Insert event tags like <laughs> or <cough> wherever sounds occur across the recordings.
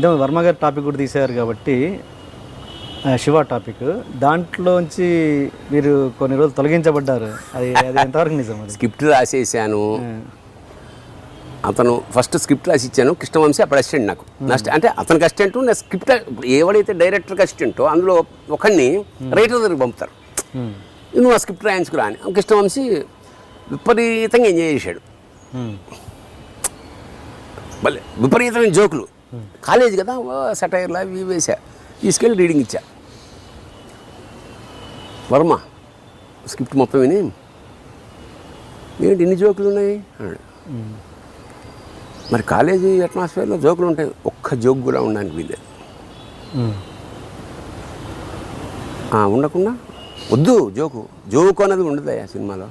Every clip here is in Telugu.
ఇదే వర్మ గారి టాపిక్ కూడా తీశారు కాబట్టి శివ టాపిక్. దాంట్లోంచి మీరు కొన్ని రోజులు తొలగించబడ్డారు. అది అది ఎంతవరకు నిజం స్క్రిప్ట్ రాసేసాను అతను ఫస్ట్ స్క్రిప్ట్ రాసి ఇచ్చాను కృష్ణవంశీ అప్పుడు అసిస్టెంట్ నాకు. నెక్స్ట్ అంటే అతనికి అసిస్టెంట్ నా స్క్రిప్ట్ ఎవడైతే డైరెక్టర్కి అసిస్టెంటో అందులో ఒకరిని రైటర్ దగ్గరికి పంపుతారు. ఉమ్, నువ్వు ఆ స్క్రిప్ట్ రాయించుకురా అని కృష్ణవంశీ విపరీతంగా ఎంజాయ్ చేశాడు. ఉమ్, భలే విపరీతమైన జోకులు. కాలేజ్ కదా సటైర్లా అవి వేసా తీసుకెళ్ళి రీడింగ్ ఇచ్చా. వర్మ స్క్రిప్ట్ మొత్తం విని ఏంటి ఇన్ని జోకులు ఉన్నాయి అన్నాడు. మరి కాలేజీ అట్మాస్ఫియర్లో జోకులు ఉంటాయి ఒక్క జోక్ కూడా ఉండడానికి వీల్లేదు. ఉండకుండా వద్దు జోకు. జోకు అనేది ఉండదు ఆ సినిమాలో.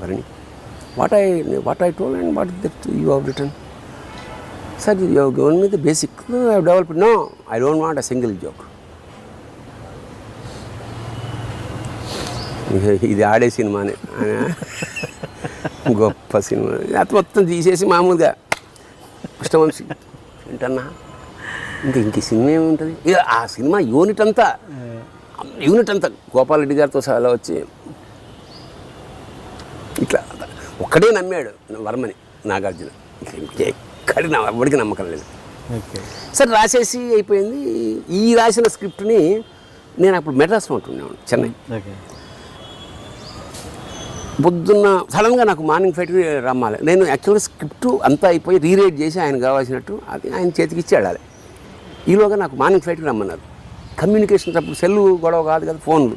Bharani what I what I told and what that you have return? Sir you మీద basic develop no I don't want a single joke ఇది ఆడే సినిమానే <laughs> గొప్ప సినిమా. అది మొత్తం తీసేసి మామూలుగా కృష్ణవంశీ ఏంటన్నా ఇంకా ఇంక సినిమా ఏముంటుంది? ఇక ఆ సినిమా యూనిట్ అంతా. యూనిట్ అంతా గోపాలరెడ్డి గారితో సహా వచ్చి ఇట్లా ఒక్కడే నమ్మాడు వర్మని నాగార్జున. నా ఎవరికి నమ్మకం లేదు. ఓకే. సరే రాసేసి అయిపోయింది. ఈ రాసిన స్క్రిప్ట్ని నేను అప్పుడు మెడ్రాస్లో ఉంటున్నాను చెన్నై. ఓకే. పొద్దున్న సడన్గా నాకు మార్నింగ్ ఫ్లైట్కి రమ్మాలి. నేను యాక్చువల్గా స్క్రిప్ట్ అంతా అయిపోయి రీరైట్ చేసి ఆయన కావాల్సినట్టు అది ఆయన చేతికి ఇచ్చి వెళ్ళాలి ఈలోగా నాకు మార్నింగ్ ఫ్లైట్కి రమ్మన్నారు. కమ్యూనికేషన్స్ అప్పుడు సెల్లు గొడవ కాదు కదా ఫోన్లు.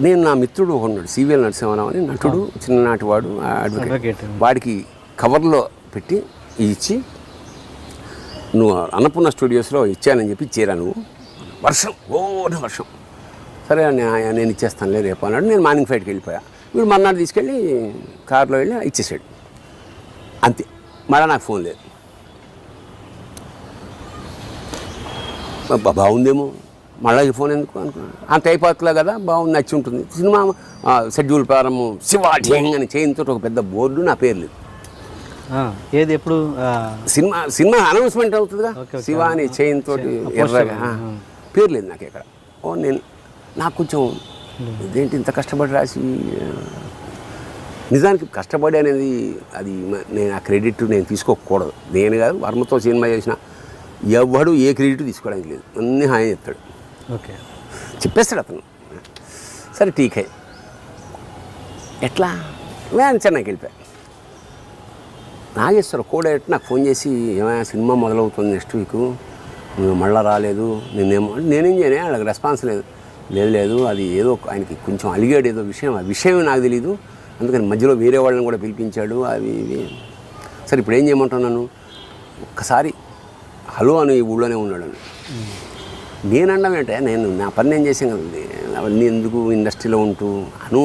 నేను నా మిత్రుడు ఒక ఉన్నాడు సివిఎల్ నరసింహారావు అని నటుడు చిన్ననాటి వాడు అడ్వకేట్. వాడికి కవర్లో పెట్టి ఇచ్చి నువ్వు అన్నపూర్ణ స్టూడియోస్లో ఇచ్చానని చెప్పి ఇచ్చేరా నువ్వు? వర్షం ఓన వర్షం. సరే నేను ఇచ్చేస్తానులే రేపు అన్నాడు. నేను మార్నింగ్ ఫ్లైట్కి వెళ్ళిపోయా. వీడు మర్నాడు తీసుకెళ్ళి కార్లో వెళ్ళి ఇచ్చేసాడు. అంతే. మళ్ళీ నాకు ఫోన్ లేదు. బాగుందేమో. మళ్ళీ ఈ ఫోన్ ఎందుకు అనుకున్నాను అంత అయిపోతులే కదా బాగుంది నచ్చి ఉంటుంది. సినిమా షెడ్యూల్ ప్రారంభం శివ ఢింగ్ అని చేయింతో ఒక పెద్ద బోర్డు నా పేరు లేదు. ఏది ఎప్పుడు? Cinema cinema announcement అవుతుందిగా. Okay, okay. Shiva అని చైన్ తోటి ఎర్రగా. పేరు లేదు నాకు ఇక్కడ ఓ నేను నాకు కొంచెం ఇదేంటి ఇంత కష్టపడి రాసి నిజానికి కష్టపడి అనేది అది నేను ఆ క్రెడిట్ నేను తీసుకోకూడదు. నేను కాదు వర్మతో సినిమా చేసిన ఎవడు ఏ క్రెడిట్ తీసుకోవడానికి లేదు. అన్నీ హాయి చెప్తాడు. ఓకే. చెప్పేస్తాడు అతను. సరే టీకే. ఎట్లా? నేను చెన్నైకి వెళ్ళిపోయా. నాగేశ్వర కోడేట్ నాకు ఫోన్ చేసి ఏమైనా సినిమా మొదలవుతుంది నెక్స్ట్ వీక్. నువ్వు మళ్ళీ రాలేదు. నేనేమో నేనేం చేయను వాళ్ళకి రెస్పాన్స్ లేదు. లేదు లేదు అది ఏదో ఆయనకి కొంచెం అలిగాడు ఏదో విషయం. ఆ విషయం నాకు తెలియదు అందుకని మధ్యలో వేరే వాళ్ళని కూడా పిలిపించాడు. అవి ఇవి. సరే ఇప్పుడు ఏం చేయమంటున్నాను ఒక్కసారి హలో అని ఈ ఊళ్ళోనే ఉన్నాడు అని నేను ఏంటే నేను నా పని నేను చేసాను కదండి. అవన్నీ ఎందుకు ఇండస్ట్రీలో ఉంటూ? అను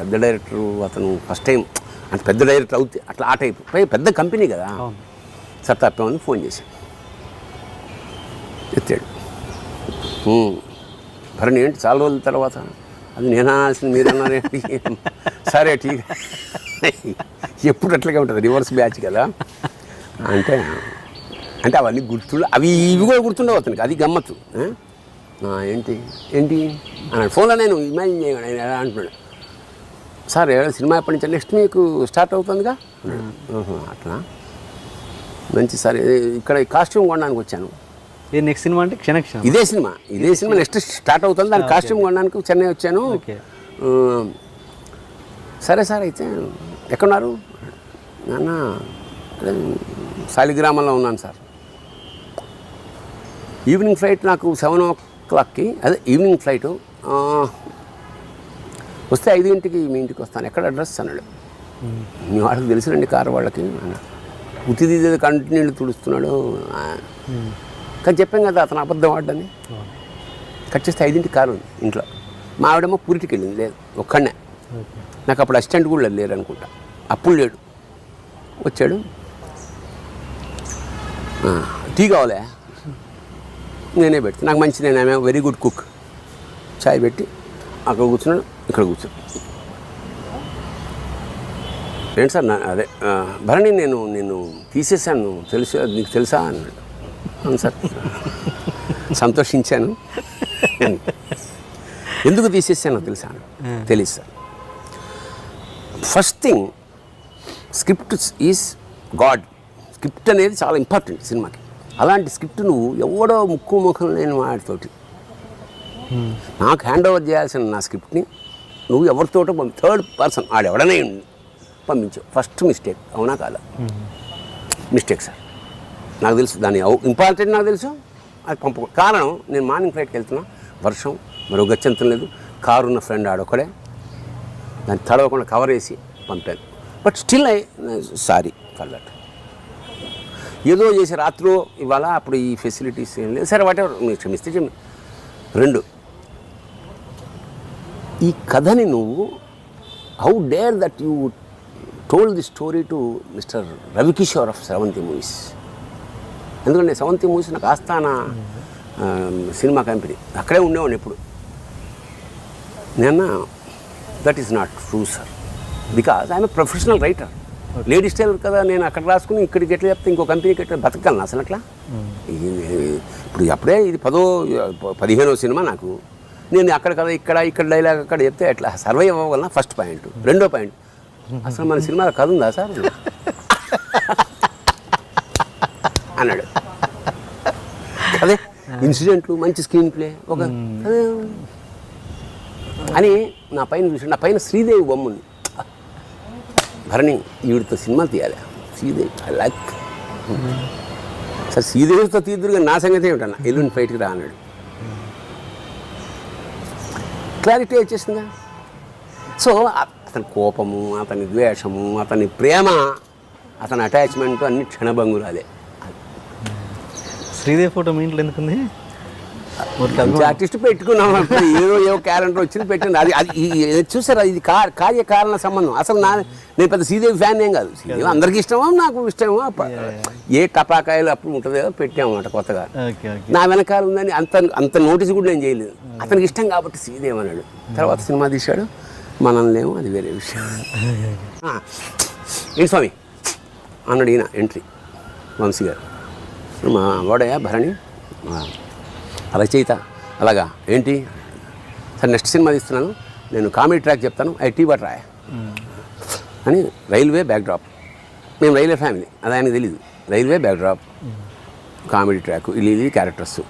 పెద్ద డైరెక్టరు అతను ఫస్ట్ టైం అంటే పెద్ద డైరెక్టర్ అవుతే అట్లా ఆ టైప్. పై పెద్ద కంపెనీ కదా. తప్పేమని ఫోన్ చేశాను ఎత్తాడు. "ఉమ్, భరణి ఏంటి చాలా రోజుల తర్వాత? అది నేను అనాల్సింది మీరు అన్నారేంటి సరే ఠీక్. ఎప్పుడు అట్లాగే ఉంటుంది? రివర్స్ బ్యాచ్ కదా. అంటే అంటే అవన్నీ గుర్తులు అవి ఇవి కూడా గుర్తుండవు అతనికి. అది గమ్మత్తు. ఏంటి? ఏంటి? అన్నాడు. ఫోన్లో నేను ఇమాజిన్ ఎలా అంటున్నాడు? సార్ ఏ- సినిమా ఎప్పటి నుంచి? నెక్స్ట్ మీకు స్టార్ట్ అవుతుందిగా? అన్నాడు. "ఆహా, అట్లా. మంచి సార్ ఏ- ఇక్కడ కాస్ట్యూమ్ కొనడానికి వచ్చాను. ఇది నెక్స్ట్ సినిమా అంటే క్షణక్షణం ఇదే సినిమా ఇదే సినిమా నెక్స్ట్ స్టార్ట్ అవుతుంది దాని కాస్ట్యూమ్ కొనడానికి చెన్నై వచ్చాను. సరే సార్ అయితే ఎక్కడున్నారు? నాన్న "అదే, శాలిగ్రామంలో ఉన్నాను సార్. ఈవినింగ్ ఫ్లైట్ నాకు సెవెన్ ఓ క్లాక్కి అదే ఈవినింగ్ ఫ్లైట్ వస్తే ఐదింటికి మీ ఇంటికి వస్తాను. ఎక్కడ అడ్రస్ అన్నాడు. మీ వాళ్ళకి తెలుసునండి కారు వాళ్ళకి తీసేది కంటిన్యూ తుడుస్తున్నాడు ఆ, కానీ చెప్పాం కదా అతను అబద్ధం ఆడని కట్ చేస్తే ఐదింటికి కారు ఉంది ఇంట్లో. మా ఆవిడేమో పూరిటికి వెళ్ళింది లేదు ఒక్కడనే. నాకు అప్పుడు అసిస్టెంట్ కూడా లేరు అనుకుంటా. అప్పుడు లేడు. వచ్చాడు. "ఆ, టీ కావాలే? నేనే పెడతా. నాకు మంచి నేను వెరీ గుడ్ కుక్. చాయ్ పెట్టి అక్కడ కూర్చున్నాడు. ఇక్కడ కూర్చున్నాడు ఏంటి సార్? అదే భరణి నేను నేను తీసేసాను తెలుసు నీకు తెలుసా? అన్నాడు అవును సార్. సంతోషించాను. ఎందుకు తీసేసానో తెలుసా? తెలుసు sir. First thing script is god. Script అనేది చాలా ఇంపార్టెంట్ సినిమాకి. అలాంటి స్క్రిప్ట్ నువ్వు ఎవడో ముక్కు ముఖం లేని వాడితోటి. నాకు హ్యాండ్ ఓవర్ చేయాల్సిన నా స్క్రిప్ట్ని నువ్వు ఎవరితోటో పంపి. థర్డ్ పర్సన్ ఆడెవడనే పంపించావు ఫస్ట్ మిస్టేక్ అవునా కాదా? మిస్టేక్ సార్ నాకు తెలుసు. దాని ఇంపార్టెంట్ నాకు తెలుసు? అది పంప. కారణం నేను మార్నింగ్ ఫ్లైట్కి వెళ్తున్నా. వర్షం మరో గచ్చంతం లేదు. కారు ఉన్న ఫ్రెండ్ ఆడొక్కడే దాన్ని తడవకుండా కవర్ వేసి పంపాను. But still I sorry for that ఏదో చేసి రాత్రి ఇవాళ అప్పుడు ఈ ఫెసిలిటీస్ ఏం లేదు. సరే వాటెవర్ మీరు క్షమిస్తే క్షమి రెండు. ఈ కథని నువ్వు how dare that you told the story to mister Ravikishore of seventy movies ఎందుకంటే సెవెంతీ మూవీస్ నాకు ఆస్థాన సినిమా కంపెనీ. అక్కడే ఉండేవాడిని ఎప్పుడు. నేను that is not true sir because I'm professional writer ladies tailor కదా నేను అక్కడ రాసుకుని ఇక్కడికి ఎట్లా చెప్తే ఇంకో కంపెనీకి ఎట్లా బతకగలను అసలు అట్లా? ఇది- ఇప్పుడు అప్పుడే ఇది పదో పదిహేనో సినిమా నాకు. నేను అక్కడ కదా ఇక్కడ ఇక్కడ డైలాగ్ అక్కడ చెప్తే ఎట్లా? సర్వైవ్ అవ్వగలనా? ఫస్ట్ పాయింట్ రెండో పాయింట్ అసలు మన సినిమాలో కథ ఉందా సార్? అన్నాడు. అదే ఇన్సిడెంట్లు మంచి స్క్రీన్ ప్లే ఒక అని నా పైన చూసి నా పైన శ్రీదేవి బొమ్మ ఉంది. భరణి ఈవిడితో సినిమా తీయాలి. శ్రీదేవి లక్ లైక్ సార్ శ్రీదేవితో తీద్దురుగా నా సంగతి ఏమిటన్నా? ఎల్లుండి ఫైట్కి రా అన్నాడు. క్లారిటీ వచ్చేసిందా? సో అతని కోపము అతని ద్వేషము అతని ప్రేమ అతని అటాచ్మెంట్ అన్ని క్షణభంగురాలే. శ్రీదేవి ఫోటో మీ ఇంట్లో ఎందుకుంది? ఆర్టిస్ట్ పెట్టుకున్నాం ఏదో ఏదో క్యాలెండర్ వచ్చింది పెట్టింది అది అది చూసారా? ఇది కార్యకారణ సంబంధం. అసలు నా నేను పెద్ద శ్రీదేవి ఫ్యాన్ ఏం కాదు. శ్రీదేవి అందరికీ ఇష్టమో? నాకు ఇష్టమో? ఏ టపాకాయలు అప్పుడు ఉంటుందో పెట్టామన్నమాట కొత్తగా. నా వెనకాల ఉందని అంత అంత నోటీస్ కూడా నేను చేయలేదు. అతనికి ఇష్టం కాబట్టి శ్రీదేవి అన్నాడు. తర్వాత సినిమా తీశాడు. మనల్ని ఏమో అది వేరే విషయం. ఏంటి స్వామి? అన్నాడు ఈయన ఎంట్రీ. వంశీ గారు. మా వాడయ్యా భరణి రచయిత. అలాగా? ఏంటి? సరే నెక్స్ట్ సినిమా తీస్తున్నాను. నేను కామెడీ ట్రాక్ చెప్తాను. ఐ టీ బట్ రాయ్. అని రైల్వే బ్యాక్డ్రాప్. మేము రైల్వే ఫ్యామిలీ. అది ఆయనకు తెలియదు రైల్వే బ్యాక్డ్రాప్. Comedy track. ఇల్లు ఇది క్యారెక్టర్స్.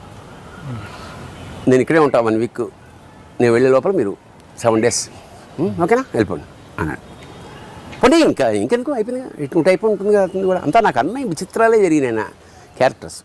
నేను ఇక్కడే ఉంటా వన్ వీక్. నేను వెళ్ళే లోపల మీరు సెవెన్ డేస్. ఓకేనా? వెళ్ళిపోండి. అన్నాడు. పోనీ ఇంకా ఇంకెందుకు? అయిపోయింది ఇటు ఉంటే అయిపోయి ఉంటుంది కదా కూడా. అంతా నాకు అన్నీ విచిత్రాలే జరిగినాయి నా క్యారెక్టర్స్.